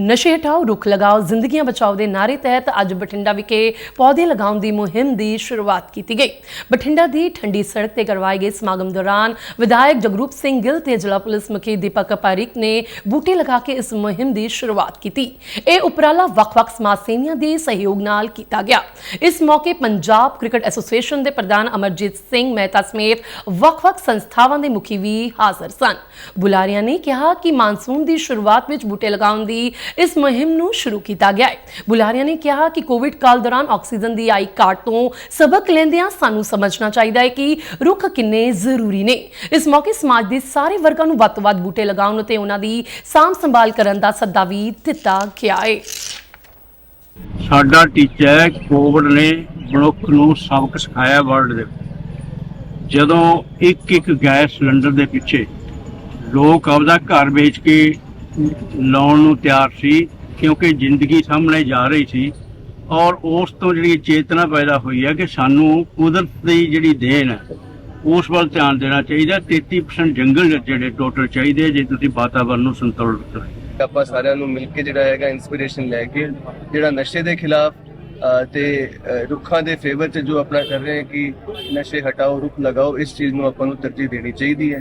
ਨਸ਼ੇ ਹਟਾਓ, ਰੁੱਖ ਲਗਾਓ, ਜ਼ਿੰਦਗੀਆਂ ਬਚਾਓ ਦੇ ਨਾਅਰੇ ਤਹਿਤ ਅੱਜ ਬਠਿੰਡਾ ਵਿਖੇ ਪੌਦੇ ਲਗਾਉਣ ਦੀ ਮੁਹਿੰਮ ਦੀ ਸ਼ੁਰੂਆਤ ਕੀਤੀ ਗਈ। ਬਠਿੰਡਾ ਦੀ ਠੰਡੀ ਸੜਕ ਤੇ ਕਰਵਾਏ ਗਏ ਸਮਾਗਮ ਦੌਰਾਨ ਵਿਧਾਇਕ ਜਗਰੂਪ ਸਿੰਘ ਗਿੱਲ ਤੇ ਜ਼ਿਲ੍ਹਾ ਪੁਲਿਸ ਮੁਖੀ ਦੀਪਕ ਪਾਰਿਕ ਨੇ ਬੂਟੇ ਲਗਾ ਕੇ ਇਸ ਮੁਹਿੰਮ ਦੀ ਸ਼ੁਰੂਆਤ ਕੀਤੀ। ਇਹ ਉਪਰਾਲਾ ਵੱਖ-ਵੱਖ ਸਮਾਜ ਸੇਵੀਆਂ ਦੇ ਸਹਿਯੋਗ ਨਾਲ ਕੀਤਾ ਗਿਆ। ਇਸ ਮੌਕੇ ਪੰਜਾਬ ਕ੍ਰਿਕਟ ਐਸੋਸੀਏਸ਼ਨ ਦੇ ਪ੍ਰਧਾਨ ਅਮਰਜੀਤ ਸਿੰਘ ਮਹਿਤਾ ਸਮੇਤ ਵੱਖ-ਵੱਖ ਸੰਸਥਾਵਾਂ ਦੇ ਮੁਖੀ ਵੀ ਹਾਜ਼ਰ ਸਨ। ਬੁਲਾਰਿਆਂ ਨੇ ਕਿਹਾ ਕਿ ਮਾਨਸੂਨ ਦੀ ਸ਼ੁਰੂਆਤ ਵਿੱਚ ਬੂਟੇ ਲਗਾਉਣ ਦੀ ਇਸ ਮੁਹਿੰਮ ਨੂੰ ਸ਼ੁਰੂ ਕੀਤਾ ਗਿਆ ਹੈ। ਬੁਲਾਰਿਆਂ ਨੇ ਕਿਹਾ ਕਿ ਕੋਵਿਡ ਕਾਲ ਦੌਰਾਨ ਆਕਸੀਜਨ ਦੀ ਆਈ ਘਾਟ ਤੋਂ ਸਬਕ ਲੈਂਦਿਆਂ ਸਾਨੂੰ ਸਮਝਣਾ ਚਾਹੀਦਾ ਹੈ ਕਿ ਰੁੱਖ ਕਿੰਨੇ ਜ਼ਰੂਰੀ ਨੇ। ਇਸ ਮੌਕੇ ਸਮਾਜ ਦੇ ਸਾਰੇ ਵਰਗਾਂ ਨੂੰ ਵੱਧ ਤੋਂ ਵੱਧ ਬੂਟੇ ਲਗਾਉਣ ਅਤੇ ਉਹਨਾਂ ਦੀ ਸਾਂਭ ਸੰਭਾਲ ਕਰਨ ਦਾ ਸੱਦਾ ਵੀ ਦਿੱਤਾ ਗਿਆ ਹੈ। ਸਾਡਾ ਟੀਚਾ ਹੈ ਕੋਵਿਡ ਨੇ ਮਨੁੱਖ ਨੂੰ ਸਬਕ ਸਿਖਾਇਆ ਵਰਲਡ ਦੇ ਜਦੋਂ ਇੱਕ ਇੱਕ ਗੈਸ ਸਿਲੰਡਰ ਦੇ ਪਿੱਛੇ ਲੋਕ ਆਪਦਾ ਘਰ ਵੇਚ ਕੇ ਲਾਉਣ ਨੂੰ ਤਿਆਰ ਸੀ, ਕਿਉਂਕਿ ਜ਼ਿੰਦਗੀ ਸਾਹਮਣੇ ਜਾ ਰਹੀ ਸੀ। ਔਰ ਉਸ ਤੋਂ ਜਿਹੜੀ ਚੇਤਨਾ ਪੈਦਾ ਹੋਈ ਹੈ ਕਿ ਸਾਨੂੰ ਕੁਦਰਤ ਦੀ ਜਿਹੜੀ ਦੇਣ ਹੈ, ਉਸ ਵੱਲ ਧਿਆਨ ਦੇਣਾ ਚਾਹੀਦਾ 33% ਜੰਗਲ ਜਿਹੜੇ ਟੋਟਲ ਚਾਹੀਦੇ ਜੇ ਤੁਸੀਂ ਵਾਤਾਵਰਣ ਨੂੰ ਸੰਤੁਲਿਤ ਰੱਖਣਾ ਆਪਾਂ ਸਾਰਿਆਂ ਨੂੰ ਮਿਲ ਕੇ ਜਿਹੜਾ ਹੈਗਾ ਇਨਸਪੀਰੇਸ਼ਨ ਲੈ ਕੇ, ਜਿਹੜਾ ਨਸ਼ੇ ਦੇ ਖਿਲਾਫ ਤੇ ਰੁੱਖਾਂ ਦੇ ਫੇਵਰ ਚ ਜੋ ਆਪਣਾ ਕਰ ਰਹੇ ਹਾਂ ਕਿ ਨਸ਼ੇ ਹਟਾਓ, ਰੁੱਖ ਲਗਾਓ, ਇਸ ਚੀਜ਼ ਨੂੰ ਆਪਾਂ ਨੂੰ ਤਰਜੀਹ ਦੇਣੀ ਚਾਹੀਦੀ ਹੈ।